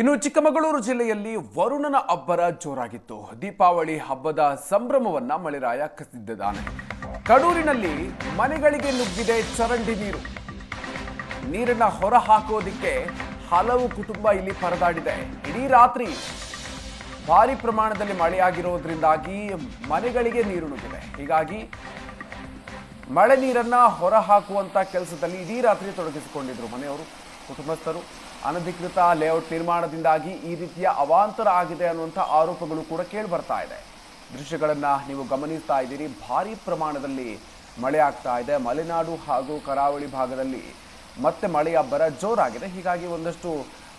ಇನ್ನು ಚಿಕ್ಕಮಗಳೂರು ಜಿಲ್ಲೆಯಲ್ಲಿ ವರುಣನ ಅಬ್ಬರ ಜೋರಾಗಿತ್ತು. ದೀಪಾವಳಿ ಹಬ್ಬದ ಸಂಭ್ರಮವನ್ನ ಮಳೆರಾಯ ಕಸಿದ್ದಾನೆ ಕಡೂರಿನಲ್ಲಿ ಮನೆಗಳಿಗೆ ನುಗ್ಗಿದೆ ಚರಂಡಿ ನೀರು. ನೀರನ್ನ ಹೊರ ಹಾಕೋದಿಕ್ಕೆ ಹಲವು ಕುಟುಂಬ ಇಲ್ಲಿ ಪರದಾಡಿದೆ. ಇಡೀ ರಾತ್ರಿ ಭಾರಿ ಪ್ರಮಾಣದಲ್ಲಿ ಮಳೆಯಾಗಿರೋದ್ರಿಂದಾಗಿ ಮನೆಗಳಿಗೆ ನೀರು ನುಗ್ಗಿದೆ. ಹೀಗಾಗಿ ಮಳೆ ನೀರನ್ನ ಹೊರ ಹಾಕುವಂತ ಕೆಲಸದಲ್ಲಿ ಇಡೀ ರಾತ್ರಿ ತೊಡಗಿಸಿಕೊಂಡಿದ್ದರು ಮನೆಯವರು, ಕುಟುಂಬಸ್ಥರು. ಅನಧಿಕೃತ ಲೇಔಟ್ ನಿರ್ಮಾಣದಿಂದಾಗಿ ಈ ರೀತಿಯ ಅವಾಂತರ ಆಗಿದೆ ಅನ್ನುವಂಥ ಆರೋಪಗಳು ಕೂಡ ಕೇಳಿ ಬರ್ತಾ ಇದೆ. ದೃಶ್ಯಗಳನ್ನು ನೀವು ಗಮನಿಸ್ತಾ ಇದ್ದೀರಿ. ಭಾರಿ ಪ್ರಮಾಣದಲ್ಲಿ ಮಳೆ ಆಗ್ತಾ ಇದೆ. ಮಲೆನಾಡು ಹಾಗೂ ಕರಾವಳಿ ಭಾಗದಲ್ಲಿ ಮತ್ತೆ ಮಳೆಯ ಬರ ಜೋರಾಗಿದೆ. ಹೀಗಾಗಿ ಒಂದಷ್ಟು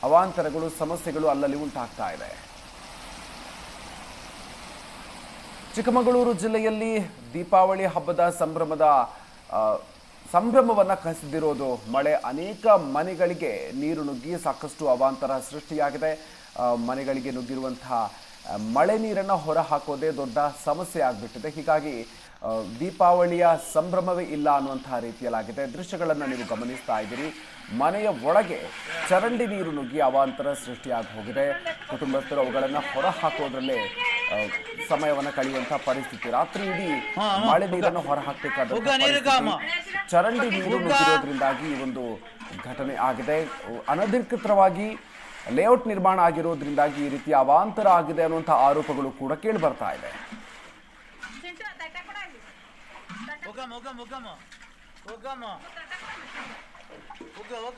ಅವಾಂತರಗಳು, ಸಮಸ್ಯೆಗಳು ಅಲ್ಲಲ್ಲಿ ಉಂಟಾಗ್ತಾ ಇದೆ. ಚಿಕ್ಕಮಗಳೂರು ಜಿಲ್ಲೆಯಲ್ಲಿ ದೀಪಾವಳಿ ಹಬ್ಬದ ಸಂಭ್ರಮದ ಸಂಭ್ರಮವನ್ನು ಕಸಿದಿರೋದು ಮಳೆ. ಅನೇಕ ಮನೆಗಳಿಗೆ ನೀರು ನುಗ್ಗಿ ಸಾಕಷ್ಟು ಅವಾಂತರ ಸೃಷ್ಟಿಯಾಗಿದೆ. ಮನೆಗಳಿಗೆ ನುಗ್ಗಿರುವಂತಹ ಮಳೆ ನೀರನ್ನು ಹೊರ ಹಾಕೋದೇ ದೊಡ್ಡ ಸಮಸ್ಯೆ ಆಗಿಬಿಟ್ಟಿದೆ. ಹೀಗಾಗಿ ದೀಪಾವಳಿಯ ಸಂಭ್ರಮವೇ ಇಲ್ಲ ಅನ್ನುವಂತಹ ರೀತಿಯಲ್ಲಾಗಿದೆ. ದೃಶ್ಯಗಳನ್ನು ನೀವು ಗಮನಿಸ್ತಾ ಇದ್ದೀರಿ. ಮನೆಯ ಒಳಗೆ ಚರಂಡಿ ನೀರು ನುಗ್ಗಿ ಅವಾಂತರ ಸೃಷ್ಟಿಯಾಗಿ ಹೋಗಿದೆ. ಕುಟುಂಬಸ್ಥರು ಅವುಗಳನ್ನು ಹೊರ ಹಾಕೋದ್ರಲ್ಲೇ ಸಮಯವನ್ನ ಕಳೆಯುವಂತಹ ಪರಿಸ್ಥಿತಿ. ರಾತ್ರಿ ಇಡೀ ಮಳೆ ನೀರನ್ನು ಹೊರ ಹಾಕಬೇಕಾದ ಚರಂಡಿ ನೀರು ನುಗ್ಗಿರೋದ್ರಿಂದಾಗಿ ಈ ಒಂದು ಘಟನೆ ಆಗಿದೆ. ಅನಧಿಕೃತವಾಗಿ ಲೇಔಟ್ ನಿರ್ಮಾಣ ಆಗಿರೋದ್ರಿಂದಾಗಿ ಈ ರೀತಿ ಅವಾಂತರ ಆಗಿದೆ ಅನ್ನುವಂತಹ ಆರೋಪಗಳು ಕೂಡ ಕೇಳಿ ಬರ್ತಾ ಇದೆ. ಹೋಗಮ್ಮ ಹೋಗಮ್ಮ ಹೋಗಮ್ಮ ಹೋಗಮ್ಮ ಹೋಗ ಹೋಗ